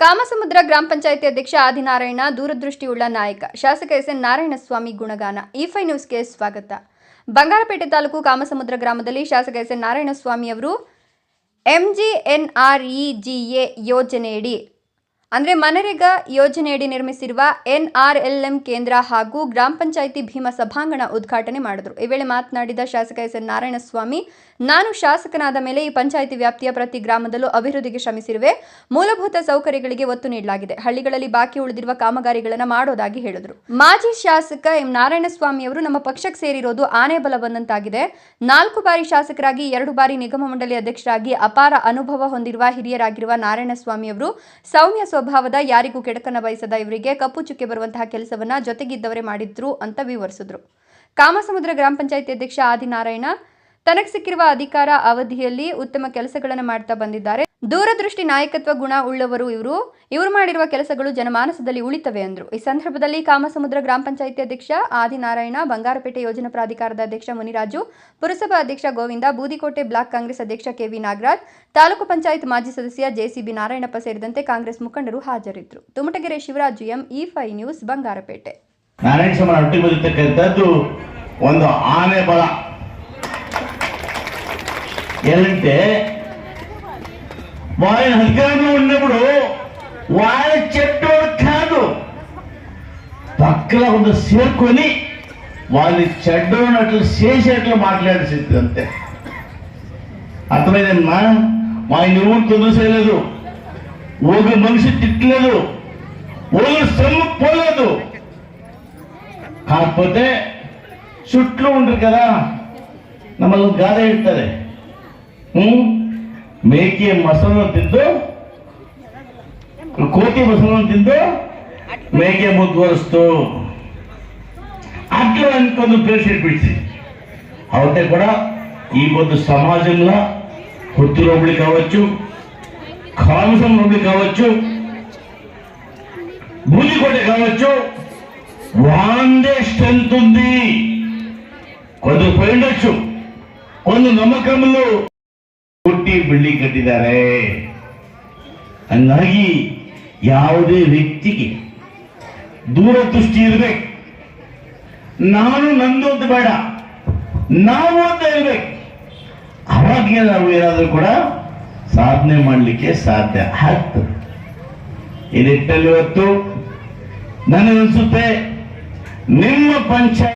ಕಾಮಸಮುದ್ರ ಗ್ರಾಮ ಪಂಚಾಯಿತಿ ಅಧ್ಯಕ್ಷ ಆದಿನಾರಾಯಣ, ದೂರದೃಷ್ಟಿಯುಳ್ಳ ನಾಯಕ ಶಾಸಕ ಎಸ್ ಎನ್ ನಾರಾಯಣಸ್ವಾಮಿ ಗುಣಗಾನ, ಇಫೈ ನ್ಯೂಸ್ಗೆ ಸ್ವಾಗತ. ಬಂಗಾರಪೇಟೆ ತಾಲೂಕು ಕಾಮಸಮುದ್ರ ಗ್ರಾಮದಲ್ಲಿ ಶಾಸಕ ಎಸ್ ಎನ್ ನಾರಾಯಣಸ್ವಾಮಿ ಅವರು ಎಂಜಿಎನ್ಆರ್ಇಜಿಎ ಯೋಜನೆಯಡಿ ಅಂದರೆ ಮನರೇಗಾ ಯೋಜನೆಯಡಿ ನಿರ್ಮಿಸಿರುವ ಎನ್ಆರ್ಎಲ್ಎಂ ಕೇಂದ್ರ ಹಾಗೂ ಗ್ರಾಮ ಪಂಚಾಯಿತಿ ಭೀಮ ಸಭಾಂಗಣ ಉದ್ಘಾಟನೆ ಮಾಡಿದರು. ಈ ವೇಳೆ ಮಾತನಾಡಿದ ಶಾಸಕ ಎಸ್. ಎನ್. ನಾರಾಯಣಸ್ವಾಮಿ, ನಾನು ಶಾಸಕನಾದ ಮೇಲೆ ಈ ಪಂಚಾಯಿತಿ ವ್ಯಾಪ್ತಿಯ ಪ್ರತಿ ಗ್ರಾಮದಲ್ಲೂ ಅಭಿವೃದ್ಧಿಗೆ ಶ್ರಮಿಸಿರುವೆ. ಮೂಲಭೂತ ಸೌಕರ್ಯಗಳಿಗೆ ಒತ್ತು ನೀಡಲಾಗಿದೆ. ಹಳ್ಳಿಗಳಲ್ಲಿ ಬಾಕಿ ಉಳಿದಿರುವ ಕಾಮಗಾರಿಗಳನ್ನು ಮಾಡೋದಾಗಿ ಹೇಳಿದರು. ಮಾಜಿ ಶಾಸಕ ಎಂ. ನಾರಾಯಣಸ್ವಾಮಿ ಅವರು ನಮ್ಮ ಪಕ್ಷಕ್ಕೆ ಸೇರಿರೋದು ಆನೆ ಬಲ ಬಂದಂತಾಗಿದೆ ನಾಲ್ಕು ಬಾರಿ ಶಾಸಕರಾಗಿ, ಎರಡು ಬಾರಿ ನಿಗಮ ಮಂಡಳಿ ಅಧ್ಯಕ್ಷರಾಗಿ ಅಪಾರ ಅನುಭವ ಹೊಂದಿರುವ ಹಿರಿಯರಾಗಿರುವ ನಾರಾಯಣಸ್ವಾಮಿ ಅವರು ಸೌಮ್ಯ ಸ್ವಭಾವದ ಯಾರಿಗೂ ಕೆಡಕನ ಬಯಸದ ಇವರಿಗೆ ಕಪ್ಪು ಚುಕ್ಕೆ ಬರುವಂತಹ ಕೆಲಸವನ್ನ ಜೊತೆಗಿದ್ದವರೇ ಮಾಡಿದ್ರು ಅಂತ ವಿವರಿಸಿದ್ರು. ಕಾಮಸಮುದ್ರ ಗ್ರಾಮ ಪಂಚಾಯತಿ ಅಧ್ಯಕ್ಷ ಆದಿನಾರಾಯಣ ತನಗೆ ಸಿಕ್ಕಿರುವ ಅಧಿಕಾರ ಅವಧಿಯಲ್ಲಿ ಉತ್ತಮ ಕೆಲಸಗಳನ್ನು ಮಾಡ್ತಾ ಬಂದಿದ್ದಾರೆ. ದೂರದೃಷ್ಟಿ ನಾಯಕತ್ವ ಗುಣ ಉಳ್ಳವರು ಇವರು. ಇವರು ಮಾಡಿರುವ ಕೆಲಸಗಳು ಜನಮಾನಸದಲ್ಲಿ ಉಳಿತವೆ ಅಂದರು. ಈ ಸಂದರ್ಭದಲ್ಲಿ ಕಾಮಸಮುದ್ರ ಗ್ರಾಮ ಪಂಚಾಯಿತಿ ಅಧ್ಯಕ್ಷ ಆದಿನಾರಾಯಣ, ಬಂಗಾರಪೇಟೆ ಯೋಜನಾ ಪ್ರಾಧಿಕಾರದ ಅಧ್ಯಕ್ಷ ಮುನಿರಾಜು, ಪುರಸಭಾ ಅಧ್ಯಕ್ಷ ಗೋವಿಂದ, ಬೂದಿಕೋಟೆ ಬ್ಲಾಕ್ ಕಾಂಗ್ರೆಸ್ ಅಧ್ಯಕ್ಷ ಕೆವಿ ನಾಗರಾಜ್, ತಾಲೂಕು ಪಂಚಾಯತ್ ಮಾಜಿ ಸದಸ್ಯ ಜೆಸಿಬಿ ನಾರಾಯಣಪ್ಪ ಸೇರಿದಂತೆ ಕಾಂಗ್ರೆಸ್ ಮುಖಂಡರು ಹಾಜರಿದ್ದರು ತುಮಟಗೆರೆ ಶಿವರಾಜು ಎಂ ಇ ಫೈ ನ್ಯೂಸ್, ಬಂಗಾರಪೇಟೆ. ನಾರಾಯಣ ಒಂದು ಆನೆ ಬಲ. ఎలాంటే వాళ్ళ అధికారంలో ఉన్నప్పుడు వాళ్ళ చెట్టు కాదు. పక్కన ఉన్న చేరుకొని వాళ్ళు చెడ్డనట్లు చేసేట్లు మాట్లాడేసింది అంతే. అర్థమైందమ్మా మా ఎవరు తొలసేయలేదు ఒక మనిషి తిట్టలేదు. ఒక శ్రమ పోలేదు. కాకపోతే చుట్టూ ఉంటారు కదా. నమ్మల్ని గాదే ఇడుతుంది ಮೇಕೆ ಮೊಸರನ್ನು ತಿಂದು ಕೋತಿ ಮೊಸರನ್ನು ತಿಂದು మేకే ముద్దువరుస్తూ అట్లా అనుకున్న పేరు చెప్పించి అవుతే కూడా ఈ పొద్దు సమాజంలో పొత్తు రొబ్బులు కావచ్చు కాంసం రొబ్బులు కావచ్చు బూదికోట కావచ్చు వాందే స్ట్రెంత్ ఉంది కొంత పోయిండొచ్చు ಒಂದು ನಮ್ಮಕಮ್ಮಲು ಹುಟ್ಟಿ ಬಿಲ್ಡಿಂಗ್ ಕಟ್ಟಿದ್ದಾರೆ. ಹಂಗಾಗಿ ಯಾವುದೇ ವ್ಯಕ್ತಿಗೆ ದೂರದೃಷ್ಟಿ ಇರಬೇಕು. ನಾನು ನಂದು ಅಂತ ಬೇಡ. ನಾವು ಅಂತ ಇರ್ಬೇಕು. ಅವಾಗೆ ನಾವು ಏನಾದರೂ ಕೂಡ ಸಾಧನೆ ಮಾಡಲಿಕ್ಕೆ ಸಾಧ್ಯ ಆಗ್ತದೆ. ಈ ನಿಟ್ಟಲ್ಲಿ ಇವತ್ತು ನನಗನ್ಸುತ್ತೆ, ನಿಮ್ಮ ಪಂಚಾಯತ್